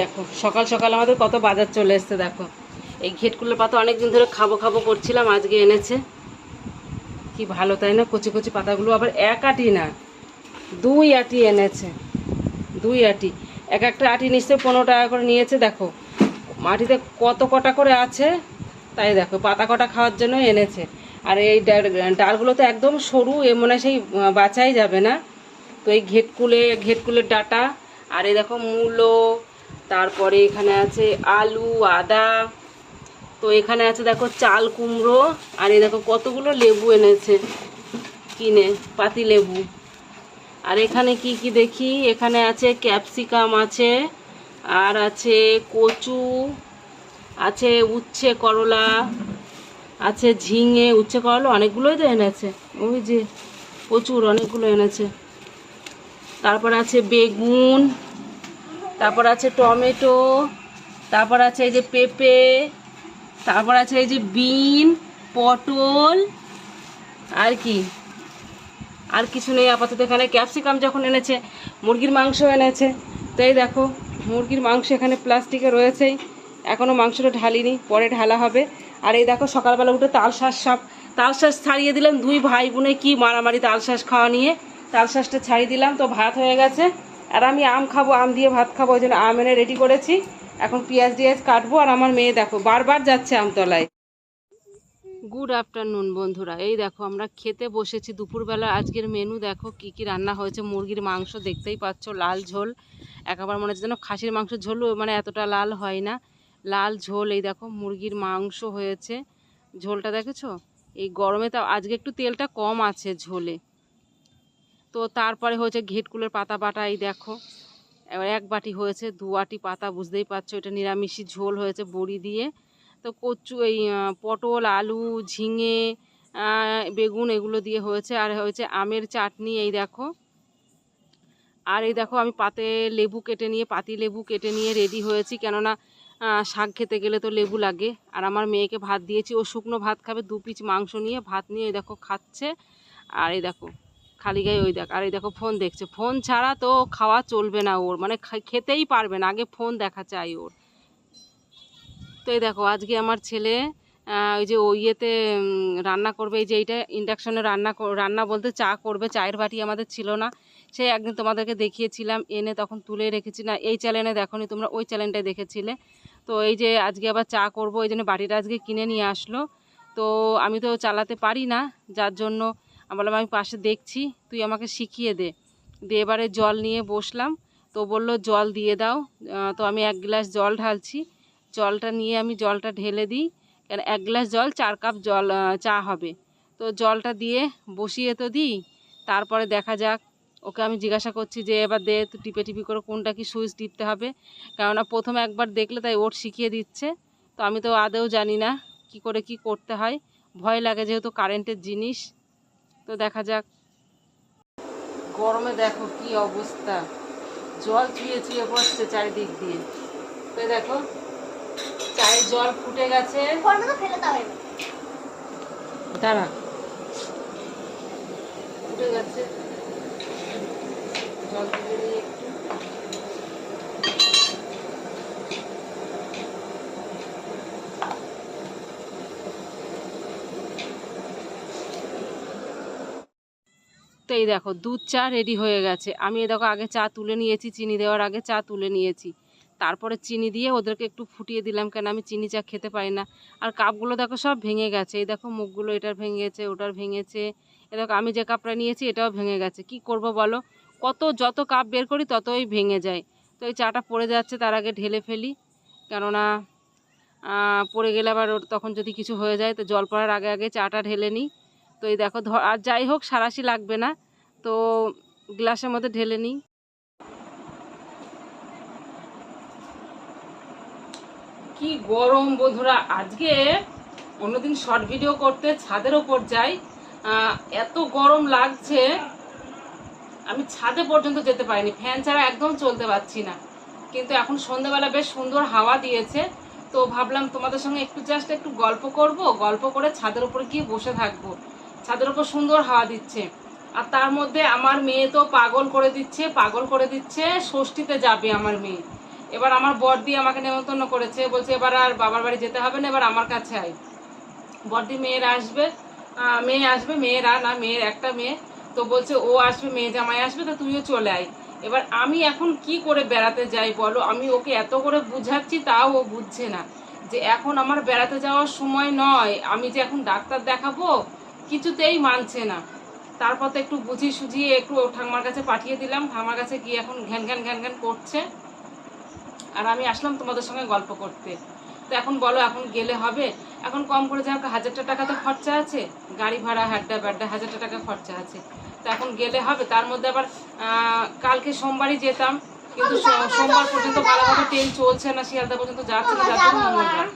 দেখো, সকাল সকাল আমাদের কত বাজার চলে এসছে, দেখো। এই ঘেটকুলোর পাতা অনেকদিন ধরে খাব খাব করছিলাম, আজকে এনেছে। কি ভালো, তাই না? কচি কচি পাতাগুলো আবার এক আটি না, দুই আটি এনেছে, দুই আটি। এক একটা আটি নিশ্চয়ই পনেরো টাকা করে নিয়েছে, দেখো। মাটিতে কত কটা করে আছে, তাই দেখো, পাতা কটা খাওয়ার জন্য এনেছে। আর এই ডালগুলো তো একদম সরু, এ মনে সেই বাঁচাই যাবে না। তো এই ঘেটকুলে, ঘেটকুলের ডাটা, আর এই দেখো মূলো তারপরে এখানে আছে আলু, আদা। তো এখানে আছে দেখো চাল কুমড়ো, আর এই দেখো কতগুলো লেবু এনেছে, কিনে, পাতি লেবু। আর এখানে কি কি দেখি? এখানে আছে ক্যাপসিকাম আছে, আর আছে কচু, আছে উচ্ছে করলা, আছে ঝিঙে, উচ্ছে করলা অনেকগুলোই তো এনেছে। ওই যে প্রচুর অনেকগুলো এনেছে। তারপর আছে বেগুন তারপর আছে টমেটো, তারপর আছে এই যে পেঁপে, তারপর আছে এই যে বিন, পটল, আর কি? আর কিছু নেই, আপাতত এখানে ক্যাপসিকাম যখন এনেছে, মুরগির মাংস এনেছে। তো এই দেখো, মুরগির মাংস এখানে প্লাস্টিকে রয়েছেই। এখনও মাংসটা ঢালিনি, পরে ঢালা হবে। আর এই দেখো, সকালবেলা উঠে তালশাঁস সব তালশাঁস ছাড়িয়ে দিলাম দুই ভাই বোনে কি মারামারি তালশাঁস খাওয়া নিয়ে। তালশাঁসটা ছাড়িয়ে দিলাম, তো ভাত হয়ে গেছে। আর আমি আম খাব, আম দিয়ে ভাত খাব, ওই জন্য আম এনে রেডি করেছি। এখন পেঁয়াজ টিয়াজ কাটবো আর আমার মেয়ে দেখো, বারবার যাচ্ছে আমতলায়। গুড আফটারনুন বন্ধুরা, এই দেখো আমরা খেতে বসেছি দুপুরবেলা। আজকের মেনু দেখো কি কি রান্না হয়েছে, মুরগির মাংস দেখতেই পাচ্ছ, লাল ঝোল। একেবারে মনে হচ্ছে যেন খাসির মাংস ঝোল মানে এতটা লাল হয় না। লাল ঝোল, এই দেখো মুরগির মাংস হয়েছে। ঝোলটা দেখেছ? এই গরমে তো আজকে একটু তেলটা কম আছে ঝোলে। তো তারপরে হয়েছে ঘেটকুলের পাতা বাটা, এই দেখো। এবার এক বাটি হয়েছে, দু আটি পাতা, বুঝতেই পারছ, এটা নিরামিষি ঝোল হয়েছে বড়ি দিয়ে। তো কচু, এই পটল, আলু, ঝিঙে বেগুন, এগুলো দিয়ে হয়েছে। আর হয়েছে আমের চাটনি, এই দেখো। আর এই দেখো, আমি পাতে লেবু কেটে নিয়ে, পাতি লেবু কেটে নিয়ে রেডি হয়েছি। কেননা শাক খেতে গেলে তো লেবু লাগে। আর আমার মেয়েকে ভাত দিয়েছি, ও শুকনো ভাত খাবে, দু পিস মাংস নিয়ে ভাত নিয়ে, এই দেখো, খাচ্ছে। আর এই দেখো খালি গায়ে ওই দেখ, আর এই দেখো ফোন দেখছে। ফোন ছাড়া তো খাওয়া চলবে না ওর মানে খেতেই পারবে না, আগে ফোন দেখা চাই ওর। তো এই দেখো, আজকে আমার ছেলে ওই যে ওই ইয়েতে রান্না করবে, এই যে এইটা ইন্ডাকশনে রান্না রান্না বলতে চা করবে, চায়ের বাটি আমাদের ছিল না। সে একদিন তোমাদেরকে দেখিয়েছিলাম, এনে তখন তুলে রেখেছি। না, এই চ্যানেলে দেখোনি, তোমরা ওই চ্যানেলটাই দেখেছিলে। তো এই যে আজকে আবার চা করব ওই জন্য বাটিটা আজকে কিনে নিয়ে আসলো। তো আমি তো চালাতে পারি না, যার জন্য আমি বললাম, আমি পাশে দেখছি, তুই আমাকে শিখিয়ে দে। দিয়ে এবারে জল নিয়ে বসলাম। তো বলল, জল দিয়ে দাও। তো আমি এক গ্লাস জল ঢালছি। জলটা নিয়ে আমি জলটা ঢেলে দিই। কেন, এক গ্লাস জল, চার কাপ জল চা হবে। তো জলটা দিয়ে বসিয়ে তো দিই। তারপরে দেখা যাক। ওকে আমি জিজ্ঞাসা করছি যে, এবার দে, তুই টিপে টিপি করে কোনটা কি সুইচ টিপতে হবে? কেননা প্রথমে একবার দেখলে তাই ওর শিখিয়ে দিচ্ছে। তো আমি তো আদেও জানি না কি করে কি করতে হয়। ভয় লাগে যেহেতু কারেন্টের জিনিস। তো দেখা যাক। গরমে দেখো কি অবস্থা। জল চুয়ে চুয়ে পড়ছে চারিদিক দিয়ে। তো দেখো চায়ের জল ফুটে গেছে। দাঁড়া। ফুটে গেছে। জল তুলে একটু। তো এই দেখো, দুধ চা রেডি হয়ে গেছে। আমি এই দেখো আগে চা তুলে নিয়েছি, চিনি দেওয়ার আগে চা তুলে নিয়েছি। তারপরে চিনি দিয়ে ওদেরকে একটু ফুটিয়ে দিলাম, কেন আমি চিনি চা খেতে পারি না। আর কাপগুলো দেখো সব ভেঙে গেছে। এই দেখো মুখগুলো এটার ভেঙেছে, ওটার ভেঙেছে। এ দেখো আমি যে কাপটা নিয়েছি, এটাও ভেঙে গেছে। কি করব বলো? কত যত কাপ বের করি, ততই ভেঙে যায়। তো এই চাটা পড়ে যাচ্ছে, তার আগে ঢেলে ফেলি। কেননা পড়ে গেলে আবার তখন যদি কিছু হয়ে যায়, তো জল পড়ার আগে আগে চাটা ঢেলে নিই। তো এই দেখো আর যাই হোক, সারাশি লাগবে না। তো গ্লাসের মধ্যে ঢেলে নিই। কি গরম বন্ধুরা, আজকে অন্যদিন শর্ট ভিডিও করতে ছাদের ওপর যাই। এত গরম লাগছে, আমি ছাদে পর্যন্ত যেতে পারিনি। ফ্যান ছাড়া একদম চলতে পারছি না। কিন্তু এখন সন্ধ্যাবেলা বেশ সুন্দর হাওয়া দিয়েছে। তো ভাবলাম তোমাদের সঙ্গে একটু জাস্ট একটু গল্প করব। গল্প করে ছাদের উপরে গিয়ে বসে থাকব। ছাদের উপর সুন্দর হাওয়া দিচ্ছে। আর তার মধ্যে আমার মেয়ে তো পাগল করে দিচ্ছে, পাগল করে দিচ্ছে, ষষ্ঠীতে যাবে আমার মেয়ে। এবার আমার বড়দি আমাকে নেমন্তন্ন করেছে, বলছে এবার আর বাবার বাড়ি যেতে হবে না, এবার আমার কাছে আয়। বড়দি মেয়ের আসবে মেয়ে আসবে, মেয়েরা না, মেয়ের একটা মেয়ে। তো বলছে, ও আসবে, মেয়ে জামাই আসবে, তো তুইও চলে আয়। এবার আমি এখন কি করে বেড়াতে যাই বলো? আমি ওকে এত করে বুঝাচ্ছি, তাও ও বুঝছে না। যে এখন আমার বেড়াতে যাওয়ার সময় নয়, আমি যে এখন ডাক্তার দেখাবো কিছুতেই মানছে না। তারপর তো একটু বুঝিয়ে সুঝিয়ে একটু ঠাম্মার কাছে পাঠিয়ে দিলাম। ঠাম্মার কাছে গিয়ে এখন ঘ্যান ঘ্যান ঘ্যান ঘ্যান করছে। আর আমি আসলাম তোমাদের সঙ্গে গল্প করতে। তো এখন বলো, এখন গেলে হবে? এখন কম করে যাক হাজারটা টাকা তো খরচা আছে। গাড়ি ভাড়া, হাড্ডা ব্যাড্ডা হাজারটা টাকা খরচা আছে। তো এখন গেলে হবে। তার মধ্যে আবার কালকে সোমবারই যেতাম। কিন্তু সোমবার পর্যন্ত ভালোভাবে ট্রেন চলছে না, শিয়ালদা পর্যন্ত যাচ্ছে না মঙ্গলবার।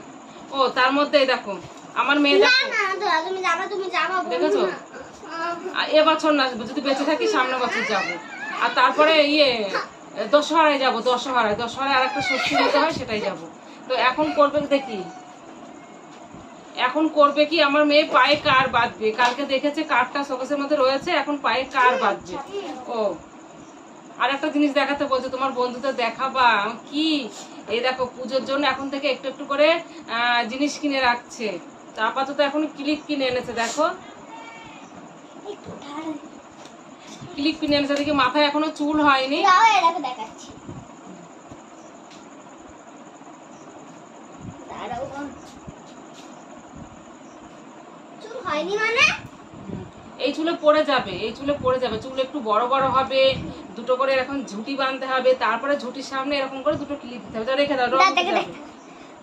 ও, তার মধ্যেই দেখো আমার মেয়ে দেখো। না দাদা তুমি যাবা তুমি যাবা বলব দেখেছ? বছর না যদি বেঁচে থাকি সামনে বছর যাব। আর তারপরে ইয়ে দশহরায় যাব দশহরায়। দশহরায় আর একটা ষষ্ঠী মতো হয় সেটাই যাব। তো এখন করবে দেখি। এখন করবে কি আমার মেয়ে পায়ে কার বাঁধবে? কালকে দেখেছে কারটা শোকেসের মধ্যে রয়েছে এখন পায়ে কার বাঁধবে? ও। আর একটা জিনিস দেখাতে বলছে তোমার বন্ধুদের দেখাবা। কি? এই দেখো পুজোর জন্য এখন থেকে একটু একটু করে জিনিস কিনে রাখছে। তো আপাতত এখন ক্লিপ কিনে এনেছে দেখো। ক্লিপ কিনে এনেছে দেখি মাথায় এখনও চুল হয়নি। দাও এটাকে দেখাচ্ছি। চুল হয়নি মানে? এই চুলে পড়ে যাবে এই চুলে পড়ে যাবে। চুল একটু বড় বড় হবে দুটো করে এরকম ঝুঁটি বাঁধতে হবে তারপরে ঝুটির সামনে এরকম করে দুটো ক্লিপ দিতে হবে। রেখে দাও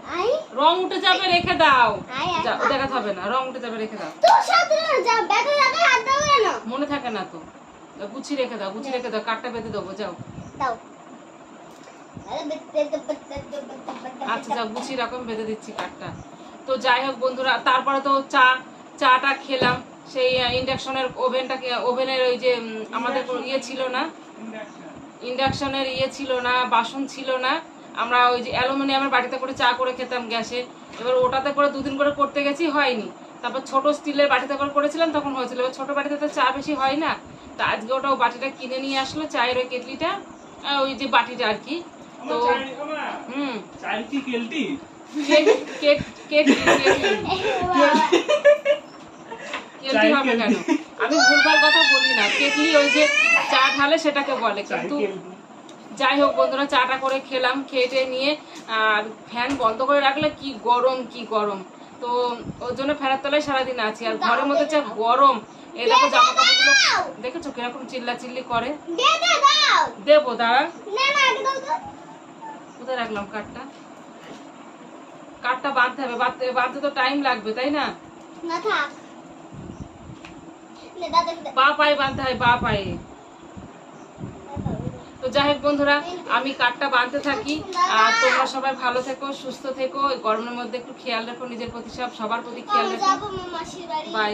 রং উঠে যাবে দেখ আই। রং উঠে যাবে রেখে দাও। আই আই। যা দেখাতে হবে না রং উঠে যাবে রেখে দাও। তোর সাথে না যা ব্যাগে লাগে হাত দাও কেন? মনে থাকে না তো। গুছিয়ে রেখে দাও গুছিয়ে রেখে দাও কাঠটা বেঁধে দেবো যাও। দাও। আরে বেতে বেতে বেতে বেতে আচ্ছা যাও গুছিয়ে রকম বেঁধে দিচ্ছি কাঠটা। তো যাই হোক বন্ধুরা তারপরে তো চা চাটা খেলাম। সেই ইন্ডাকশনের ওভেনটাকে ওভেনের ওই যে আমাদের ইয়ে ছিল না? ইন্ডাকশনের ইয়ে ছিল না বাসন ছিল না। আমরা ওই যে অ্যালুমিনিয়ামের বাটিতে করে চা করে খেতাম গ্যাসে। এবার ওটাতে করে দুদিন করে করতে গেছি হয়নি। তারপর ছোট স্টিলের বাটিতে করে করেছিলাম তখন হয়েছিল। এবার ছোটো বাটিতে তো চা বেশি হয় না। তা আজকে ওটা ও বাটিটা কিনে নিয়ে আসলো চায়ের ওই কেটলিটা ওই যে বাটিটা আর কি। তো হুম। কেটলি? কেটলি হবে কেন? আমি ভুলভাল কথা বলি না। কেটলি ওই যে চা ঢালে সেটাকে বলে কিন্তু যাই হোক বন্ধুরা চাটা করে খেলাম খেয়ে নিয়ে আর ফ্যান বন্ধ করে রাখলে কি গরম কি গরম। তো ওর জন্য ফ্যানের তলায় সারাদিন আছি আর ঘরের মধ্যে যা গরম এই দেখো জামা কাপড়গুলো দেখেছ কীরকম চিল্লা চিল্লি করে দেবো দাঁড়া। কোথায় রাখলাম কাঠটা কাঠটা বাঁধতে হবে বাঁধতে বাঁধতে তো টাইম লাগবে তাই না? বা পায়ে বাঁধতে হয় বা পায়ে। তো যাই হোক বন্ধুরা আমি কাঠটা বাঁধতে থাকি। আর তোমরা সবাই ভালো থেকো সুস্থ থেকো। গরমের মধ্যে একটু খেয়াল রাখো নিজের প্রতি সব সবার প্রতি খেয়াল রাখো। বাই